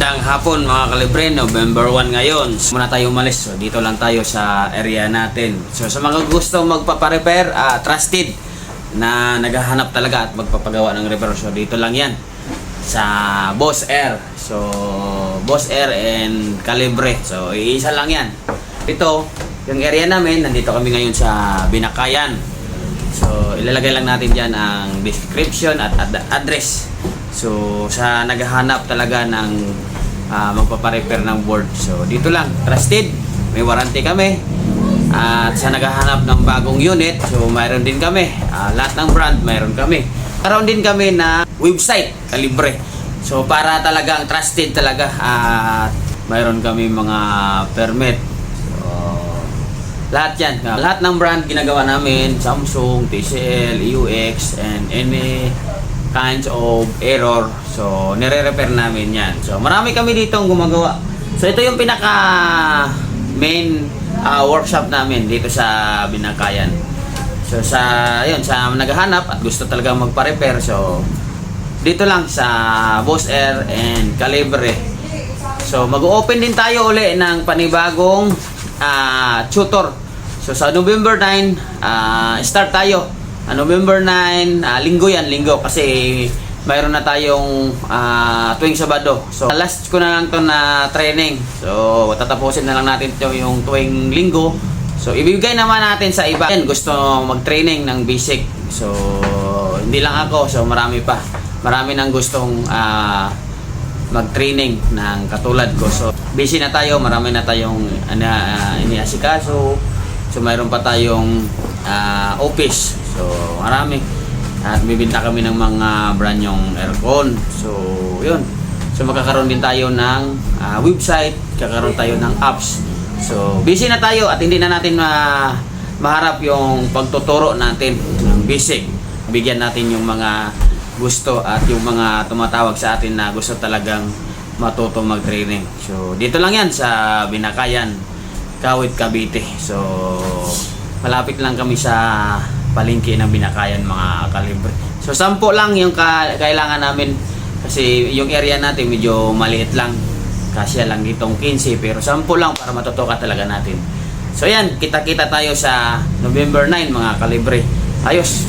Magandang hapon mga kalibre, November 1 ngayon. Muna tayo umalis. Dito lang tayo sa area natin. So, sa mga gusto magpaparepair, ah, trusted na naghahanap talaga at magpapagawa ng repair. So, dito lang yan sa Boss Air. So, Boss Air and Calibre. So, iisa lang yan. Ito, yung area namin, nandito kami ngayon sa Binakayan. So, ilalagay lang natin dyan ang description at ad- address. So, sa naghahanap talaga ng ah, magpaparepair ng board. So, dito lang, trusted. May warranty kami. At sa naghahanap ng bagong unit, so mayroon din kami. Ah, lahat ng brand, mayroon kami. Karoon din kami na website, kalibre. So, para talagang trusted talaga. At mayroon kami mga permit. So, lahat yan. Lahat ng brand ginagawa namin, Samsung, TCL, UX, and any kinds of error. So, nire-repair namin yan. So, marami kami dito ang gumagawa. So, ito yung pinaka main ah, workshop namin dito sa Binakayan. So, sa, yun, sa naghahanap at gusto talaga magpa-repair. So, dito lang sa Boss Air and Calibre. So, mag-open din tayo uli ng panibagong ah, tutor. So, sa November 9, ah, start tayo. Ah, November 9, ah, linggo yan, linggo. Kasi mayroon na tayong ah, tuwing Sabado. So, last ko na lang to na training. So, tatapusin na lang natin to yung tuwing linggo. So, ibibigay naman natin sa iba. Yan, gusto mag-training ng basic. So, hindi lang ako. So, marami pa. Marami nang gustong ah, mag-training ng katulad ko. So, busy na tayo, marami na tayong uh, iniasikaso. So, mayroon pa tayong ah, office. So, marami. At bibinta kami ng mga brand yung aircon. So, yun. So, magkakaroon din tayo ng ah, website, kakaroon tayo ng apps. So, busy na tayo at hindi na natin ma maharap yung pagtuturo natin ng basic. Bigyan natin yung mga gusto at yung mga tumatawag sa atin na gusto talagang matuto mag-training. So, dito lang yan sa Binakayan, Kawit, Cavite. So, malapit lang kami sa palengke ng Binakayan mga kalibre. So, sampo lang yung ka- kailangan namin kasi yung area natin medyo maliit lang. Kasya lang itong 15 pero sampo lang para matutukan talaga natin. So, yan, kita-kita tayo sa November 9 mga kalibre. Ayos!